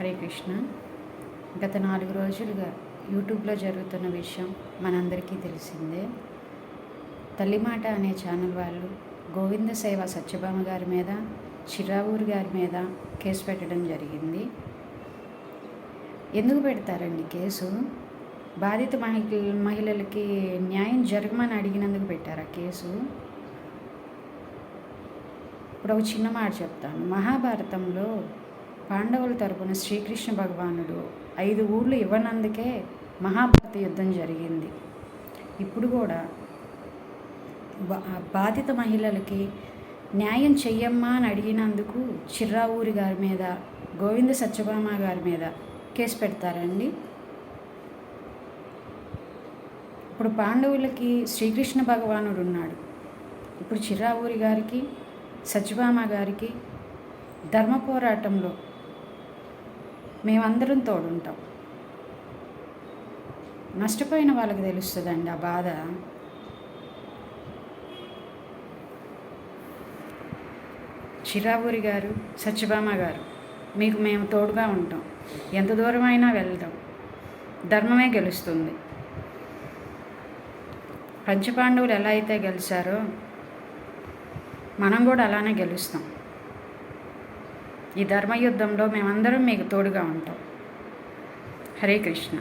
హరే కృష్ణ. గత నాలుగు రోజులుగా యూట్యూబ్లో జరుగుతున్న విషయం మనందరికీ తెలిసిందే. తల్లిమాట అనే ఛానల్ వాళ్ళు గోవింద సేవ సత్యభామ గారి మీద చిరావూరు గారి మీద కేసు పెట్టడం జరిగింది. ఎందుకు పెడతారండి కేసు? బాధిత మహిళ మహిళలకి న్యాయం జరగమని అడిగినందుకు పెట్టారు ఆ కేసు? ఇప్పుడు ఒక చిన్న మాట చెప్తాను. మహాభారతంలో పాండవుల తరపున శ్రీకృష్ణ భగవానుడు ఐదు ఊళ్ళు ఇవ్వనందుకే మహాభారత యుద్ధం జరిగింది. ఇప్పుడు కూడా బాధిత మహిళలకి న్యాయం చెయ్యమ్మా అని అడిగినందుకు చిర్రావూరి గారి మీద గోవింద సత్యభామ గారి మీద కేసు పెడతారండి. ఇప్పుడు పాండవులకి శ్రీకృష్ణ భగవానుడు ఉన్నాడు. ఇప్పుడు చిర్రావూరి గారికి సత్యభామ గారికి ధర్మ పోరాటంలో మేమందరం తోడుంటాం. నష్టపోయిన వాళ్ళకి తెలుస్తుందండి ఆ బాధ. చిరావూరి గారు సత్యభామ గారు మీకు మేము తోడుగా ఉంటాం. ఎంత దూరమైనా వెళ్దాం. ధర్మమే గెలుస్తుంది. పంచపాండవులు ఎలా అయితే గెలిచారో మనం కూడా అలానే గెలుస్తాం. ఈ ధర్మయుద్ధంలో మేమందరం మీకు తోడుగా ఉంటాం. హరే కృష్ణ.